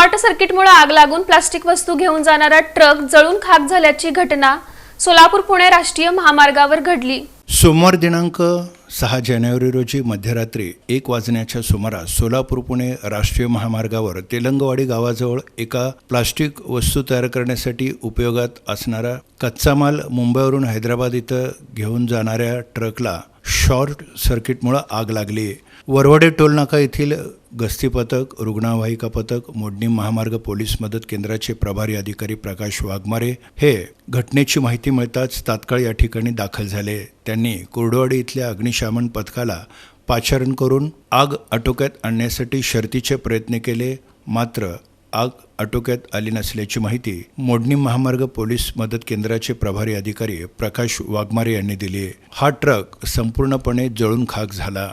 Short सर्किटमुळे आग लागून प्लास्टिक वस्तू घेऊन जाणारा ट्रक जळून खाक झाल्याची घटना सोलापूर पुणे राष्ट्रीय महामार्गावर घडली. सोमवार दिनांक सहा जानेवारी रोजी मध्यरात्री एक वाजण्याच्या सुमारास सोलापूर पुणे राष्ट्रीय महामार्गावर तेलंगवाडी गावाजवळ एका प्लास्टिक वस्तू तयार करण्यासाठी उपयोगात असणारा कच्चा माल मुंबईवरून हैदराबाद इथं घेऊन जाणाऱ्या ट्रकला शॉर्ट सर्किटमुळं आग लागली. वरवडे टोलनाका येथील गस्ती पथक रुग्णवाहिका पथक मोडणी महामार्ग पोलीस मदत केंद्राचे प्रभारी अधिकारी प्रकाश वाघमारे हे घटनेची माहिती मिळताच तात्काळ या ठिकाणी दाखल झाले. त्यांनी कुर्डवाडी इथल्या अग्निशामन पथकाला पाचारण करून आग आटोक्यात आणण्यासाठी शर्तीचे प्रयत्न केले. मात्र आग आटोक्यात आली नसल्याची माहिती मोडणी महामार्ग पोलीस मदत केंद्राचे प्रभारी अधिकारी प्रकाश वाघमारे यांनी दिली. हा ट्रक संपूर्णपणे जळून खाक झाला.